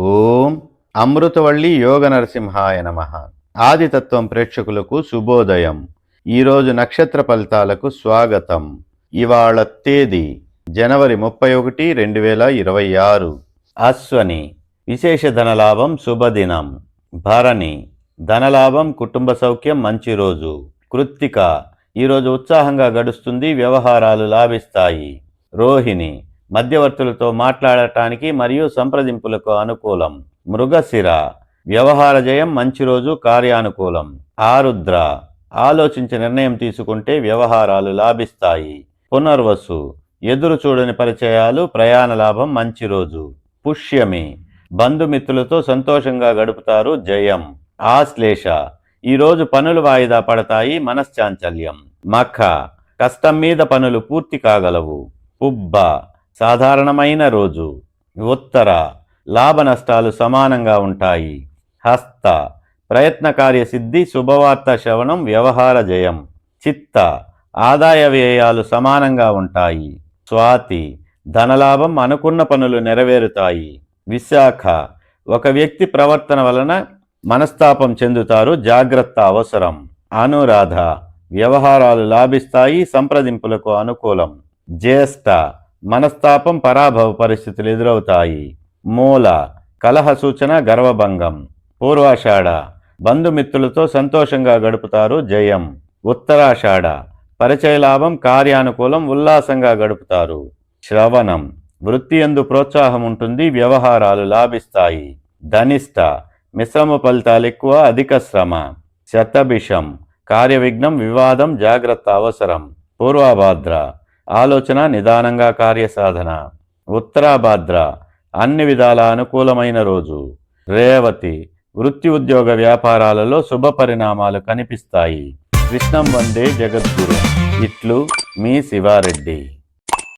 ఓం అమృతవల్లి యోగ నరసింహాయ నమ. ఆదితత్వం ప్రేక్షకులకు శుభోదయం. ఈరోజు నక్షత్ర ఫలితాలకు స్వాగతం. ఇవాళ తేదీ జనవరి ముప్పై ఒకటి రెండు వేల ఇరవై ఆరు. అశ్వని విశేష ధనలాభం శుభదినం. భరణి ధనలాభం కుటుంబ సౌఖ్యం మంచి రోజు. కృత్తిక ఈరోజు ఉత్సాహంగా గడుస్తుంది వ్యవహారాలు లాభిస్తాయి. రోహిణి మధ్యవర్తులతో మాట్లాడటానికి మరియు సంప్రదింపులకు అనుకూలం. మృగశిర. వ్యవహార జయం మంచి రోజు కార్యానుకూలం. ఆరుద్ర. ఆలోచించి నిర్ణయం తీసుకుంటే వ్యవహారాలు లాభిస్తాయి. పునర్వసు. ఎదురు చూడని పరిచయాలు ప్రయాణ లాభం మంచి రోజు. పుష్యమి. బంధుమిత్రులతో సంతోషంగా గడుపుతారు జయం. ఆశ్లేష. ఈరోజు పనులు వాయిదా పడతాయి మనశ్చాంచల్యం. మఖ. కష్టం మీద పనులు పూర్తి కాగలవు. పుబ్బ. సాధారణమైన రోజు. ఉత్తర లాభ నష్టాలు సమానంగా ఉంటాయి. హస్త ప్రయత్నకార్య సిద్ధి శుభవార్త శ్రవణం వ్యవహార జయం. చిత్త ఆదాయ వ్యయాలు సమానంగా ఉంటాయి. స్వాతి ధనలాభం అనుకున్న పనులు నెరవేరుతాయి. విశాఖ ఒక వ్యక్తి ప్రవర్తన వలన మనస్తాపం చెందుతారు జాగ్రత్త అవసరం. అనురాధ వ్యవహారాలు లాభిస్తాయి సంప్రదింపులకు అనుకూలం. జ్యేష్ఠ మనస్తాపం పరాభవ పరిస్థితులు ఎదురవుతాయి. మూల కలహ సూచన గర్వభంగం. పూర్వాషాఢ బంధుమిత్రులతో సంతోషంగా గడుపుతారు జయం. ఉత్తరాషాఢ పరిచయ లాభం కార్యానుకూలం ఉల్లాసంగా గడుపుతారు. శ్రవణం వృత్తి ఎందు ప్రోత్సాహం ఉంటుంది వ్యవహారాలు లాభిస్తాయి. ధనిష్ట మిశ్రమ ఫలితాలు ఎక్కువ అధిక శ్రమ. శతభిషం కార్యవిఘ్నం వివాదం జాగ్రత్త అవసరం. పూర్వాభాద్ర ఆలోచన నిదానంగా కార్యసాధన. ఉత్తరాభాద్ర అన్ని విధాల అనుకూలమైన రోజు. రేవతి వృత్తి ఉద్యోగ వ్యాపారాలలో శుభ పరిణామాలు కనిపిస్తాయి. కృష్ణం వందే జగద్గురు. ఇట్లు మీ శివారెడ్డి.